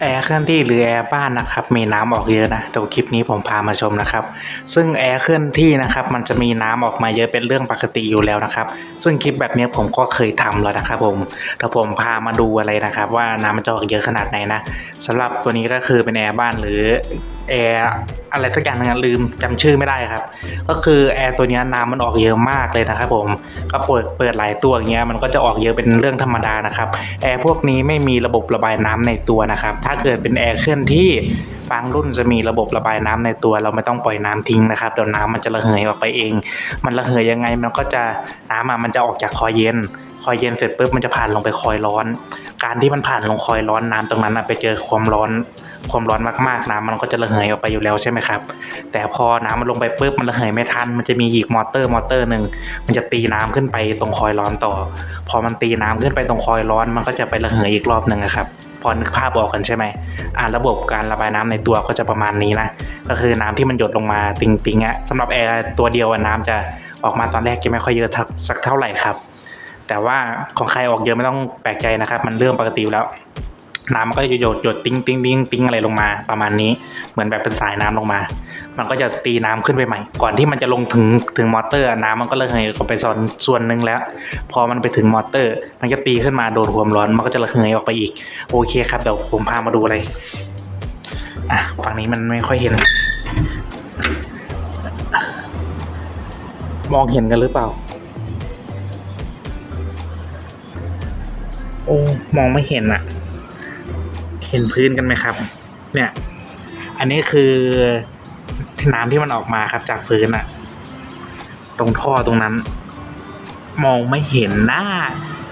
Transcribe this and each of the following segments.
แอร์เคลื่อนที่หรือแอร์บ้านนะครับมีน้ำออกเยอะนะเดี๋ยวคลิปนี้ผมพามาชมนะครับ ซึ่งแอร์เคลื่อนที่นะครับมันจะมีน้ำออกมาเยอะเป็นเรื่องปกติอยู่แล้วนะครับ ซึ่งคลิปแบบนี้ผมก็เคยทำแล้วนะครับผมแต่ผมพามาดูอะไรนะครับ ว่าน้ำมันจะออกเยอะขนาดไหนนะสำหรับตัวนี้ก็คือเป็นแอร์บ้านหรือ แอร์อะไรสักอย่างนึงลืมจำชื่อไม่ได้ครับ ก็คือแอร์ตัวนี้น้ำมันออกเยอะมากเลยนะครับผมก็เปิดเปิดหลายตัวอย่างเงี้ยมันก็จะออกเยอะเป็นเรื่องธรรมดานะครับแอร์พวกนี้ไม่มีระบบระบายน้ำในตัวนะครับ ถ้าเกิดเป็นแอร์เคลื่อนที่ บางรุ่นจะมีระบบระบายน้ำในตัว เราไม่ต้องปล่อยน้ำทิ้งนะครับเดี๋ยวน้ำมันจะระเหยออกไปเอง มันระเหยยังไงมันก็จะน้ำอะมันจะออกจากคอยเย็น คอยเย็นเสร็จปุ๊บมันจะผ่านลงไปคอยร้อน การที่มันผ่านลงคอยร้อนน้ำตรงนั้นอะไปเจอความร้อนความร้อนมากๆน้ำมันก็จะระเหยออกไปอยู่แล้วใช่ไหมครับ แต่พอน้ำมันลงไปปุ๊บมันระเหยไม่ทัน มันจะมีอีกมอเตอร์มอเตอร์หนึ่งมันจะตีน้ำขึ้นไปตรงคอยร้อนต่อ พอมันตีน้ำขึ้นไปตรงคอยร้อน มันก็จะไประเหยอีกรอบหนึ่งนะครับ พอนึกภาพออกกันใช่ไหมอ่าระบบการระบายน้ำในตัวก็จะประมาณนี้นะก็คือน้ำที่มันหยดลงมาติงปิงอะสำหรับแอร์ตัวเดียวน้ำจะออกมาตอนแรกจะไม่ค่อยเยอะสักเท่าไหร่ครับ แต่ว่าของใครออกเยอะไม่ต้องแปลกใจนะครับ มันเรื่องปกติแล้ว น้ำมันก็จะหยดหยดติ้งติ้งติ้งติ้งอะไรลงมาประมาณนี้ เหมือนแบบเป็นสายน้ำลงมา มันก็จะตีน้ำขึ้นไปใหม่ ก่อนที่มันจะลงถึงถึงมอเตอร์ น้ำมันก็ระเหยออกไปส่วนส่วนหนึ่งแล้ว พอมันไปถึงมอเตอร์ มันจะตีขึ้นมาโดนความร้อน มันก็จะระเหยออกไปอีก โอเคครับเดี๋ยวผมพามาดูเลยอะฝั่งนี้มันไม่ค่อยเห็น มองเห็นกันหรือเปล่า โอ้มองไม่เห็นอะ เห็นพื้นกันไหมครับ เนี่ย อันนี้คือน้ำที่มันออกมาครับจากพื้นอะตรงท่อตรงนั้น มองไม่เห็นหน้า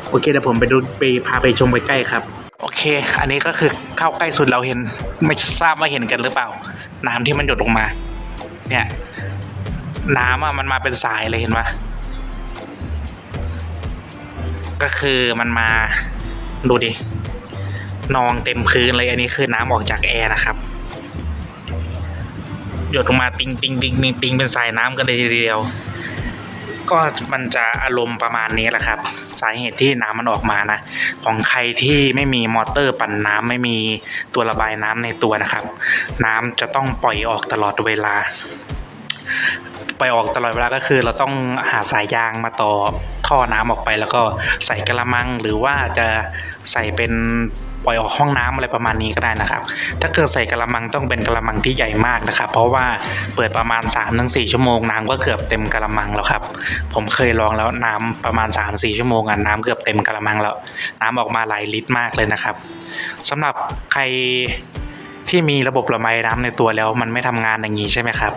โอเคเดี๋ยวผมไปดูไปพาไปชมไปใกล้ครับ โอเค อันนี้ก็คือเข้าใกล้สุดเราเห็น ไม่ทราบว่าเห็นกันหรือเปล่า น้ำที่มันหยดลงมา เนี่ย น้ำอะมันมาเป็นสายเลยเห็นปะก็คือมันมาดูดิ นองเต็มพื้นเลยอันนี้คือน้ำออกจากแอร์นะครับ หยดลงมาติงติงติงติงติงเป็นสายน้ำกันเลยทีเดียว ก็มันจะอารมณ์ประมาณนี้แหละครับ สาเหตุที่น้ำมันออกมานะ ของใครที่ไม่มีมอเตอร์ปั่นน้ำไม่มีตัวระบายน้ำในตัวนะครับ น้ำจะต้องปล่อยออกตลอดเวลา ไปออกตลอดเวลาก็คือ เราต้องหาสายยางมาต่อท่อน้ำออกไป แล้วก็ใส่กระมังหรือว่าจะใส่เป็นปล่อยออกห้องน้ำอะไรประมาณนี้ก็ได้นะครับ ถ้าเกิดใส่กระมังต้องเป็นกระมังที่ใหญ่มากนะครับ เพราะว่าเปิดประมาณ3-4ชั่วโมงน้ำก็เกือบเต็มกระมังแล้วครับ ผมเคยลองแล้วน้ำประมาณ 3-4 ชั่วโมงอะน้ำเกือบเต็มกระมังแล้ว น้ำออกมาหลายลิตรมากเลยนะครับสำหรับใคร ที่มีระบบระบายน้ำในตัวแล้วมันไม่ทำงานอย่างนี้ใช่ไหมครับ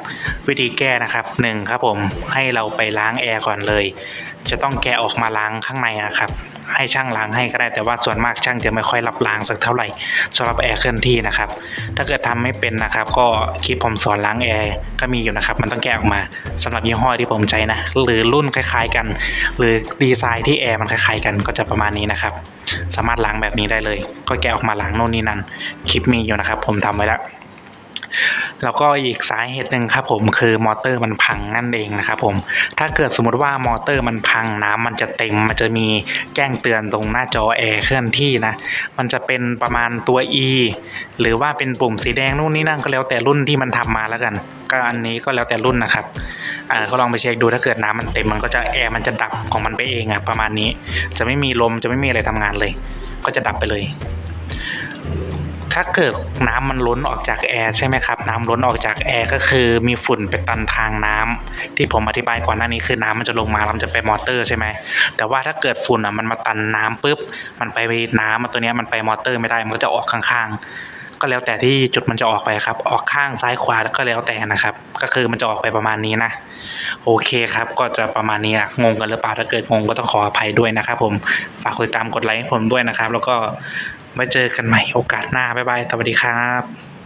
วิธีแก้นะครับหนึ่งครับผมให้เราไปล้างแอร์ก่อนเลย จะต้องแกะออกมาล้างข้างในนะครับ ให้ช่างล้างให้ก็ได้ แต่ว่าส่วนมากช่างจะไม่ค่อยรับล้างสักเท่าไหร่สำหรับแอร์เคลื่อนที่นะครับ ถ้าเกิดทำไม่เป็นนะครับ ก็คลิปผมสอนล้างแอร์ก็มีอยู่นะครับ มันต้องแกะออกมาสำหรับยี่ห้อที่ผมใช้นะ หรือรุ่นคล้ายๆกัน หรือดีไซน์ที่แอร์มันคล้ายๆกันก็จะประมาณนี้นะครับ สามารถล้างแบบนี้ได้เลย ก็แกะออกมาล้างโน่นนี่นั่นคลิปมีอยู่นะครับ ผมทำไว้แล้ว แล้วก็อีกสาเหตุหนึ่งครับผมคือมอเตอร์มันพังนั่นเองนะครับผมถ้าเกิดสมมติว่ามอเตอร์มันพังน้ำมันจะเต็มมันจะมีแจ้งเตือนตรงหน้าจอแอร์เคลื่อนที่นะมันจะเป็นประมาณตัว E หรือว่าเป็นปุ่มสีแดงนู่นนี่นั่นก็แล้วแต่รุ่นที่มันทำมาแล้วกัน ก็อันนี้ก็แล้วแต่รุ่นนะครับอ่าก็ลองไปเช็คดูถ้าเกิดน้ำมันเต็มมันก็จะแอร์มันจะดับของมันไปเองอะประมาณนี้ จะไม่มีลมจะไม่มีอะไรทำงานเลย ก็จะดับไปเลย ถ้าเกิดน้ำมันล้นออกจากแอร์ใช่ไหมครับ น้ำล้นออกจากแอร์ก็คือมีฝุ่นไปตันทางน้ำที่ผมอธิบายก่อนหน้านี้คือน้ำมันจะลงมาแล้วมันจะไปมอเตอร์ใช่ไหมแต่ว่าถ้าเกิดฝุ่นอะมันมาตันน้ำปุ๊บมันไปน้ำมันตัวนี้มันไปมอเตอร์ไม่ได้มันก็จะออกข้างๆ ก็แล้วแต่ที่จุดมันจะออกไปครับ ออกข้างซ้ายขวาแล้วก็แล้วแต่นะครับ ก็คือมันจะออกไปประมาณนี้นะโอเคครับ ก็จะประมาณนี้อะงงกันหรือเปล่าถ้าเกิดงงก็ต้องขออภัยด้วยนะครับ ผมฝากติดตามกดไลค์ให้ผมด้วยนะครับ แล้วก็ ไว้เจอกันใหม่โอกาสหน้าบ๊ายบาย สวัสดีครับ